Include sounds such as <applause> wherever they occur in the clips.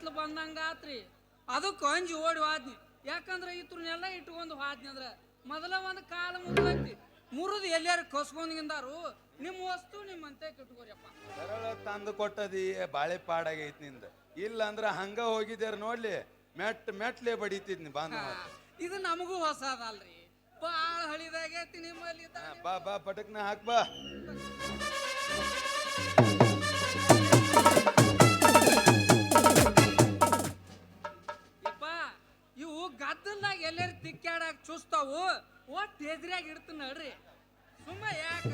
ಕತ್ಲು ಬಂದಂಗಾತ್ರಿ ಅದಕ್ಕೆ ಅಂಜಿ ಓಡಿ ಹೋದ್ನಿ. ಯಾಕಂದ್ರೆ ಇತ್ರನ್ನೆಲ್ಲ ಇಟ್ಕೊಂಡು ಹೋದ್ನಿ ಅಂದ್ರೆ ಮೊದಲ ಒಂದು ಕಾಲ ಮುರಿದೈತಿ ಮುರಿದು ಎಲ್ಲಾರು ಕಸ್ಕೊಂಡಿಂದಾರು ನಿಮ್ಮ ವಸ್ತು ನಿಮ್ಮಂತೆ ಕಿಟ್ಕೋರಿಯಪ್ಪ. ಸರಳ ತಂದು ಕೊಟ್ಟದಿ ಬಾಳೆ ಪಾಡಾಗೈತಿ ನಿಂದ. ಇಲ್ಲ ಅಂದ್ರೆ ಹಂಗ ಹೋಗಿದ್ಯಾರ ನೋಡ್ಲಿ ಮೆಟ್ ಮೆಟ್ಲೆ ಬಡಿತಿದ್ನಿ ಬಂದ ಇದು ನಮಗೂ ಹೊಸದಲ್ರಿ. ಭಾಳ ಹಳಿದಾಗೈತಿ ನಿಮ್ಮಲ್ಲಿ. ಬಾ ಬಾ ಪಟಕ್ನ ಹಾಕ್ ಬಾ. <laughs> ಗದ್ದಲ್ದಾಗ ಎಲ್ಲರೂ ತಿಕ್ಕಾಡಕ್ ಚೂಸ್ತಾವು. ಒಟ್ಟು ಎದುರಾಗಿ ಇಡ್ತೀನಿ ನಡ್ರಿ. ಸುಮ್ಮ ಯಾಕ?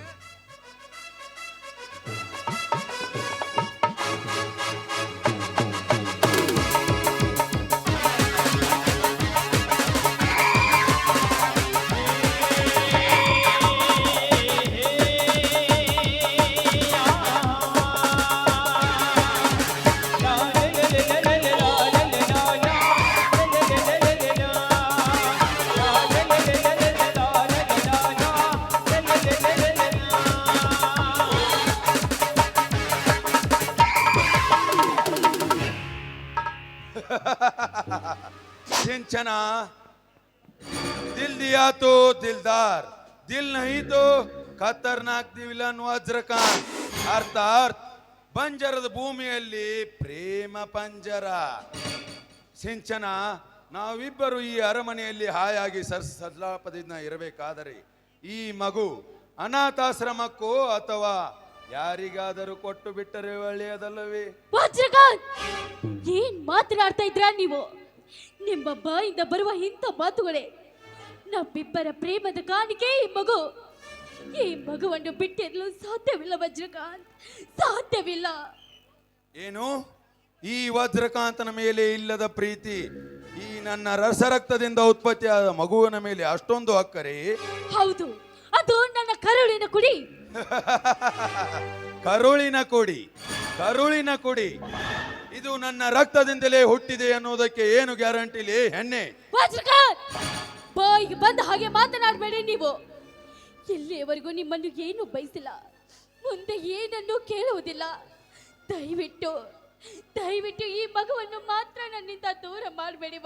सिंचना दिल दिया तो दिलदार दिल नहीं तो ಖತರ್ನಾಕ್ ದಿ ವಿಲನ್ ವಜ್ರಕಾಂತ್ ಅರ್ಥಾತ್ ಬಂಜರದ ಭೂಮಿಯಲ್ಲಿ ಪ್ರೇಮ ಪಂಜರ ಸಿಂಚನ ನಾವಿಬ್ಬರು ಈ ಅರಮನೆಯಲ್ಲಿ ಹಾಯಾಗಿ ಸರ್ ಸಲ್ಲಾಪದಿಂದ ಇರಬೇಕಾದರೆ ಈ ಮಗು ಅನಾಥಾಶ್ರಮಕ್ಕೋ ಅಥವಾ ಯಾರಿಗಾದರೂ ಕೊಟ್ಟು ಬಿಟ್ಟರೆ ಒಳ್ಳೆಯದಲ್ಲವೇ ವಜ್ರಕಾಂತ್ ಏನ್ ಮಾತನಾಡ್ತಾ ಇದ್ರ ನೀವು ನಿಮ್ಮ ಬಾಯಿಂದ ಬರುವ ಇಂಥ ಮಾತುಗಳೇ ನಮ್ಮಿಬ್ಬರ ಪ್ರೇಮದ ಕಾಣಿಕೆ ಈ ಮಗು. ಈ ಮಗುವನ್ನು ಬಿಟ್ಟಿರಲು ಸಾಧ್ಯವಿಲ್ಲ ವಜ್ರಕಾಂತ್ ಸಾಧ್ಯವಿಲ್ಲ. ಏನು? ಈ ವಜ್ರಕಾಂತನ ಮೇಲೆ ಇಲ್ಲದ ಪ್ರೀತಿ ಈ ನನ್ನ ರಸರಕ್ತದಿಂದ ಉತ್ಪತ್ತಿಯಾದ ಮಗುವಿನ ಮೇಲೆ ಅಷ್ಟೊಂದು ಅಕ್ಕರೆ. ಹೌದು ಅದು ನನ್ನ ಕರುಳಿನ ಕುಡಿ. <laughs> ಕರುಳಿನ ಕುಡಿ ಕರುಳಿನ ಕೊಡಿ. ಇದು ನನ್ನ ರಕ್ತದಿಂದಲೇ ಹುಟ್ಟಿದೆ ಅನ್ನೋದಕ್ಕೆ ಏನು ಗ್ಯಾರಂಟಿಲಿ ಹೆಣ್ಣೆ. ವಜ್ರಕಾರ್ ಬಾಯಿಗೆ ಬಂದ ಹಾಗೆ ಮಾತನಾಡಬೇಡಿ ನೀವು. ಇಲ್ಲಿಯವರೆಗೂ ನಿಮ್ಮನ್ನು ಏನು ಬಯಸಿಲ್ಲ. ಮುಂದೆ ಏನನ್ನು ಕೇಳುವುದಿಲ್ಲ. ದಯವಿಟ್ಟು ದಯವಿಟ್ಟು ಈ ಮಗುವನ್ನು ಮಾತ್ರ ನನ್ನಿಂದ ದೂರ ಮಾಡಬೇಡಿ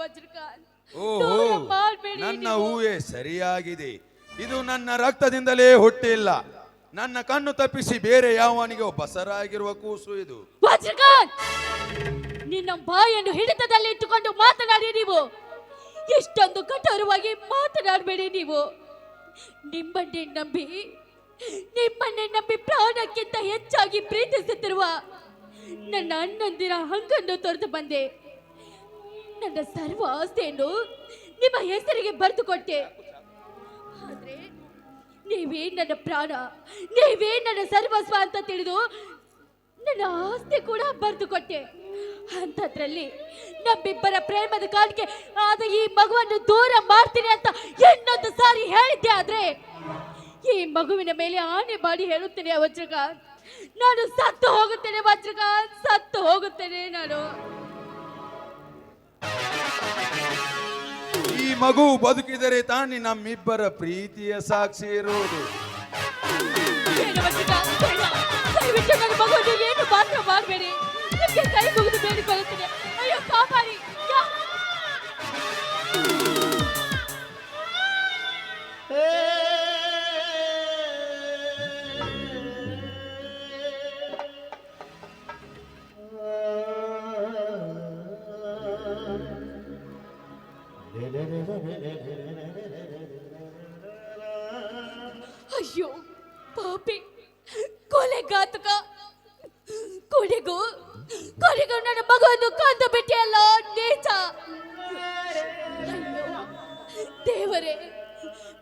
ಓಹೋ ದೂರ ಮಾಡಬೇಡಿ ನನ್ನ ಊಹೆ ಸರಿಯಾಗಿದೆ. ಇದು ನನ್ನ ರಕ್ತದಿಂದಲೇ ಹುಟ್ಟಿಲ್ಲ. ನನ್ನ ಕಣ್ಣು ತಪ್ಪಿಸಿ ಬೇರೆ ಯಾವನಿಗೆ ಬಸರಾಗಿರುವ ಕೂಸು ಇದು. ನಿನ್ನ ಬಾಯನ್ನು ಹಿಡಿತದಲ್ಲಿ ಇಟ್ಟುಕೊಂಡು ಮಾತನಾಡಿ ನೀವು. ಎಷ್ಟೊಂದು ಕಠೋರವಾಗಿ ಮಾತನಾಡಬೇಡಿ ನೀವು. ನಿಮ್ಮನ್ನೇ ನಂಬಿ ನಿಮ್ಮನ್ನೇ ನಂಬಿ ಪ್ರಾಣಕ್ಕಿಂತ ಹೆಚ್ಚಾಗಿ ಪ್ರೀತಿಸುತ್ತಿರುವ ನನ್ನ ಅಣ್ಣಂದಿರ ಹಂಗನ್ನು ತೊರೆದು ಬಂದೆ. ನನ್ನ ಸರ್ವ ಆಸ್ತಿಯನ್ನು ನಿಮ್ಮ ಹೆಸರಿಗೆ ಬರೆದುಕೊಟ್ಟೆ. ಆದ್ರೆ ನೀವೇ ನನ್ನ ಪ್ರಾಣ, ನೀವೇ ನನ್ನ ಸರ್ವಸ್ವ ಅಂತ ತಿಳಿದು ನನ್ನ ಆಸ್ತಿ ಕೂಡ ಬರೆದು ಕೊಟ್ಟೆ. ಅಂಥದ್ರಲ್ಲಿ ನಮ್ಮಿಬ್ಬರ ಪ್ರೇಮದ ಕಾಲಿಕೆ ಆದ ಈ ಮಗುವನ್ನು ದೂರ ಮಾಡ್ತೀನಿ ಅಂತ ಇನ್ನೊಂದು ಸಾರಿ ಹೇಳಿದ್ದೆ ಆದ್ರೆ ಈ ಮಗುವಿನ ಮೇಲೆ ಆನೆ ಮಾಡಿ ಹೇಳುತ್ತೇನೆ ವಜ್ರಕಾಂತ್ ನಾನು ಸತ್ತು ಹೋಗುತ್ತೇನೆ ವಜ್ರಕಾಂತ್ ಸತ್ತು ಹೋಗುತ್ತೇನೆ ನಾನು. ಮಗು ಬದುಕಿದರೆ ತಾನೇ ನಮ್ಮಿಬ್ಬರ ಪ್ರೀತಿಯ ಸಾಕ್ಷಿ ಇರುವುದು.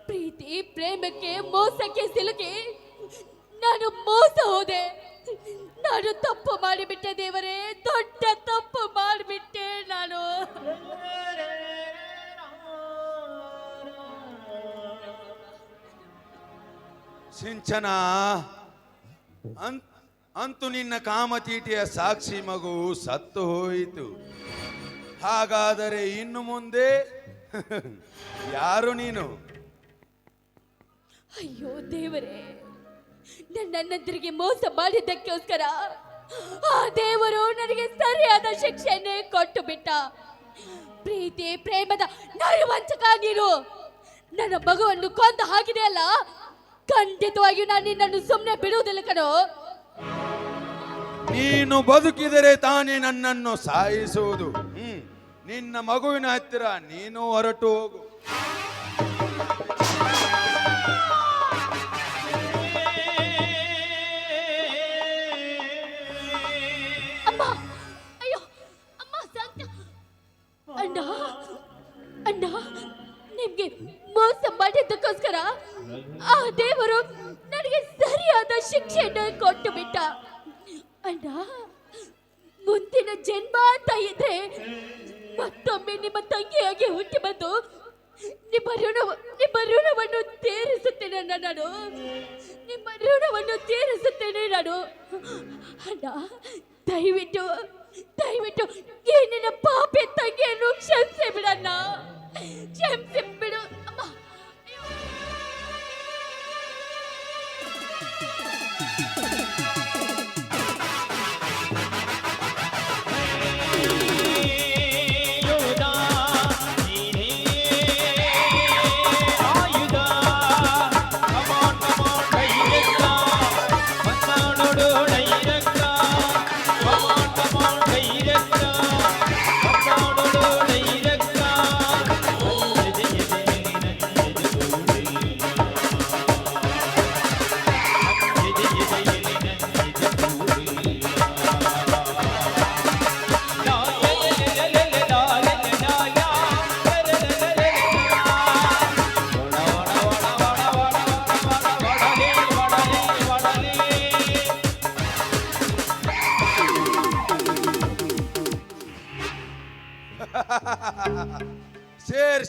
ಪ್ರೀತಿ, ಪ್ರೇಮಕ್ಕೆ, ಮೋಸಕ್ಕೆ ಸಿಲುಕಿ ನಾನು ಮೋಸ ಹೋದೆ. ನಾನು ತಪ್ಪು ಮಾಡಿಬಿಟ್ಟೆ ದೇವರೇ, ದೊಡ್ಡ ತಪ್ಪು ಮಾಡಿಬಿಟ್ಟೆ ನಾನು. ಸಿಂಚನ, ಅಂತು ನಿನ್ನ ಕಾಮತೀಟಿಯ ಸಾಕ್ಷಿ ಮಗು ಸತ್ತು ಹೋಯಿತು. ಹಾಗಾದರೆ ಇನ್ನು ಮುಂದೆ <laughs> ಯಾರು ನೀನು? ಅಯ್ಯೋ ದೇವರೇ ನನ್ನ ಅಣ್ಣಂದಿರಿಗೆ ಮೋಸ ಮಾಡಿದ್ದಕ್ಕೋಸ್ಕರ ಆ ದೇವರು ನನಗೆ ಸರಿಯಾದ ಶಿಕ್ಷೆಯನ್ನೇ ಕೊಟ್ಟು ಬಿಟ್ಟ. ಪ್ರೀತಿ ಪ್ರೇಮದ ನೈವಂಚಕ ನೀನು. ನನ್ನ ಮಗುವನ್ನು ಕೊಂದು ಹಾಕಿದೆಯಲ್ಲ ಖಂಡಿತವಾಗಿಯೂ ನಾನು ನಿನ್ನನ್ನು ಸುಮ್ಮನೆ ಬಿಡುವುದಿಲ್ಲ ಕಣೋ. ನೀನು ಬದುಕಿದರೆ ತಾನೇ ನನ್ನನ್ನು ಸಾಯಿಸುವುದು. ನಿನ್ನ ಮಗುವಿನ ಹತ್ತಿರ ನೀನು ಹೊರಟು ಹೋಗು. ನಿಮ್ಮ ತಂಗಿಯಾಗಿ ಹುಟ್ಟಿ ಬಂದು ನಿಮ್ಮ ಋಣ ನಿಮ್ಮ ಋಣವನ್ನು ತೀರಿಸುತ್ತೇನೆ ನಾನು. ನಿಮ್ಮ ಋಣವನ್ನು ತೀರಿಸುತ್ತೇನೆ ನಾನು. ಅಣ್ಣ, ದಯವಿಟ್ಟು ದಯವಿಟ್ಟು ಈ ನಿನ್ನ ತಂಗಿಯನ್ನು ಕ್ಷಮಿಸಿ ಬಿಡಣ್ಣ ಕ್ಷಮಿಸಿ ಬಿಡು, ಅಮ್ಮ.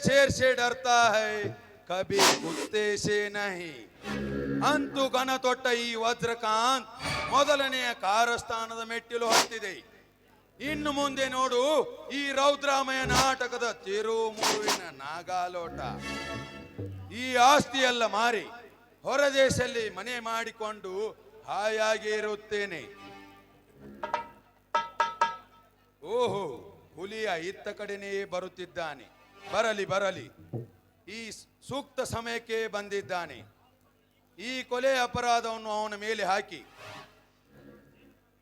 शेर शेर से डरता है कभी कुत्ते से नहीं ಅಂತೂ ಗನ ತೊಟ್ಟ ಈ ವಜ್ರಕಾಂತ್ ಮೊದಲನೆಯ ಕಾರಸ್ಥಾನದ ಮೆಟ್ಟಿಲು ಹತ್ತಿದೆ ಇನ್ನು ಮುಂದೆ ನೋಡು ಈ ರೌದ್ರಾಮಯ ನಾಟಕದ ತಿರುಮುರುವಿನ ನಾಗಾಲೋಟ ಈ ಆಸ್ತಿಯೆಲ್ಲ ಮಾರಿ ಹೊರದೇಶದಲ್ಲಿ ಮನೆ ಮಾಡಿಕೊಂಡು ಹಾಯಾಗಿ ಇರುತ್ತೇನೆ ಓಹೋ ಹುಲಿಯ ಇತ್ತ ಕಡೆನೇ ಬರುತ್ತಿದ್ದಾನೆ ಬರಲಿ ಬರಲಿ. ಈ ಸೂಕ್ತ ಸಮಯಕ್ಕೆ ಬಂದಿದ್ದಾನೆ. ಈ ಕೊಲೆ ಅಪರಾಧವನ್ನು ಅವನ ಮೇಲೆ ಹಾಕಿ.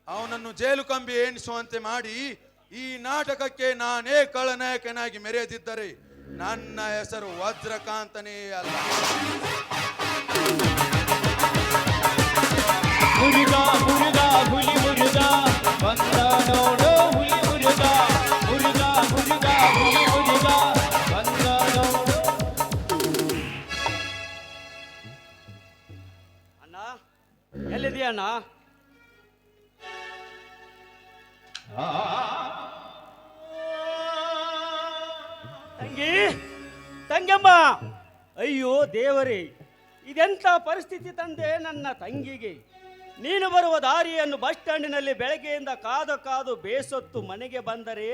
ಅವನನ್ನು ಜೈಲು ಕಂಬಿ ಎಣಿಸುವಂತೆ ಮಾಡಿ ಈ ನಾಟಕಕ್ಕೆ ನಾನೇ ಕಳನಾಯಕನಾಗಿ ಮೆರೆಯದಿದ್ದರೆ ನನ್ನ ಹೆಸರು ವಜ್ರಕಾಂತನೇ ಅಲ್ಲ. ಮುರುಗ ಮುರುಗ ತಂಗಮ್ಮ ಅಯ್ಯೋ ದೇವರೇ, ಇದೆಂಥ ಪರಿಸ್ಥಿತಿ ತಂದೆ ನನ್ನ ತಂಗಿಗೆ? ನೀನು ಬರುವ ದಾರಿಯನ್ನು ಬಸ್ ಸ್ಟ್ಯಾಂಡಿನಲ್ಲಿ ಬೆಳಗ್ಗೆಯಿಂದ ಕಾದು ಕಾದು ಬೇಸೊತ್ತು ಮನೆಗೆ ಬಂದರೆ,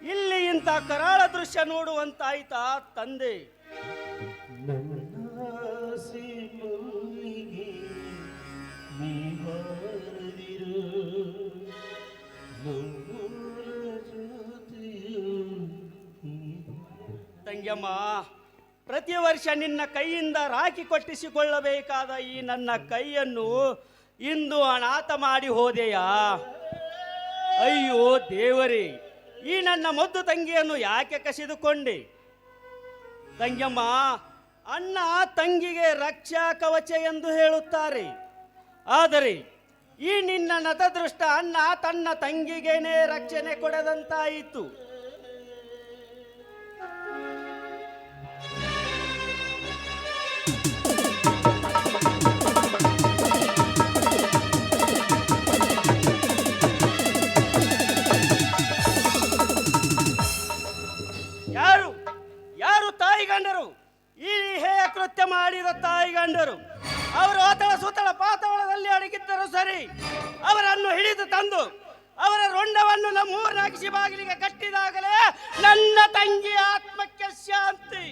ಇಲ್ಲಿ ಇಂಥ ಕರಾಳ ದೃಶ್ಯ ನೋಡುವಂತಾಯ್ತಾ ತಂದೆ? ತಂಗ್ಯಮ್ಮ ಪ್ರತಿ ವರ್ಷ ನಿನ್ನ ಕೈಯಿಂದ ರಾಖಿ ಕೊಟ್ಟಿಸಿಕೊಳ್ಳಬೇಕಾದ ಈ ನನ್ನ ಕೈಯನ್ನು ಇಂದು ಅನಾಥ ಮಾಡಿ ಹೋದೆಯಾ. ಅಯ್ಯೋ ದೇವರೇ, ಈ ನನ್ನ ಮದ್ದು ತಂಗಿಯನ್ನು ಯಾಕೆ ಕಸಿದುಕೊಂಡೆ? ತಂಗ್ಯಮ್ಮ ಅಣ್ಣ ತಂಗಿಗೆ ರಕ್ಷಾ ಕವಚ ಎಂದು ಹೇಳುತ್ತಾರೆ. ಆದರೆ ಈ ನಿನ್ನ ನತದೃಷ್ಟ ಅಣ್ಣ ತನ್ನ ತಂಗಿಗೇನೆ ರಕ್ಷಣೆ ಕೊಡದಂತಾಯಿತು. ತಂಗಿ ಆತ್ಮಕ್ಕೆ ಶಾಂತಿ.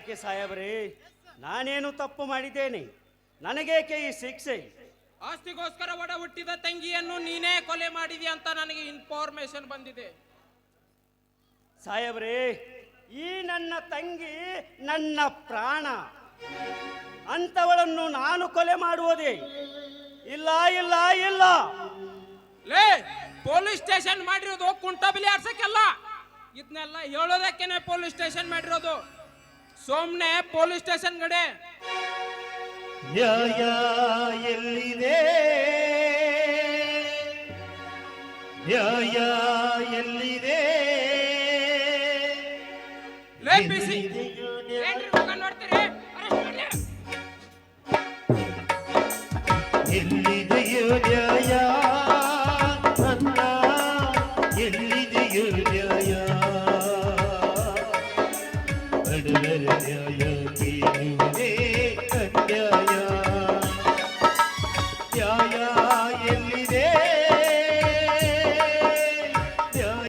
ಯಾಕೆ ಸಾಹೇಬ್ರೇ? ನಾನೇನು ತಪ್ಪು ಮಾಡಿದ್ದೇನೆ? ನನಗೇಕೆ ಈ ಶಿಕ್ಷೆ? ಆಸ್ತಿಗೋಸ್ಕರ ಒಡ ಹುಟ್ಟಿದ ತಂಗಿಯನ್ನು ನೀನೇ ಕೊಲೆ ಮಾಡಿದೀಯ ಅಂತ ನನಗೆ ಇನ್ಫಾರ್ಮೇಶನ್ ಬಂದಿದೆ. ಸಾಹೇಬ್ರೇ ಈ ನನ್ನ ತಂಗಿ ನನ್ನ ಪ್ರಾಣ. ಅಂತವಳನ್ನು ನಾನು ಕೊಲೆ ಮಾಡುವುದೇ? ಇಲ್ಲ ಇಲ್ಲ ಇಲ್ಲ. ಲೇ ಪೊಲೀಸ್ ಸ್ಟೇಷನ್ ಮಾಡಿರೋದು ಕುಂಟಬಿಲಿ ಆಡ್ಸಕ್ಕೆಲ್ಲ. ಇದನ್ನೆಲ್ಲ ಹೇಳೋದಕ್ಕೇನೆ ಪೊಲೀಸ್ ಸ್ಟೇಷನ್ ಮಾಡಿರೋದು. ಸೋಮ್ನೆ ಪೊಲೀಸ್ ಸ್ಟೇಷನ್ ಕಡೆ ನ್ಯಾಯ ಎಲ್ಲಿದೆ? ನ್ಯಾಯ ಎಲ್ಲಿದೆ? ಲೇಪಿಸಿ ಏನ್ರಿ ಮಗ ನೋಡ್ತೀರಿ? ಎಲ್ಲಿ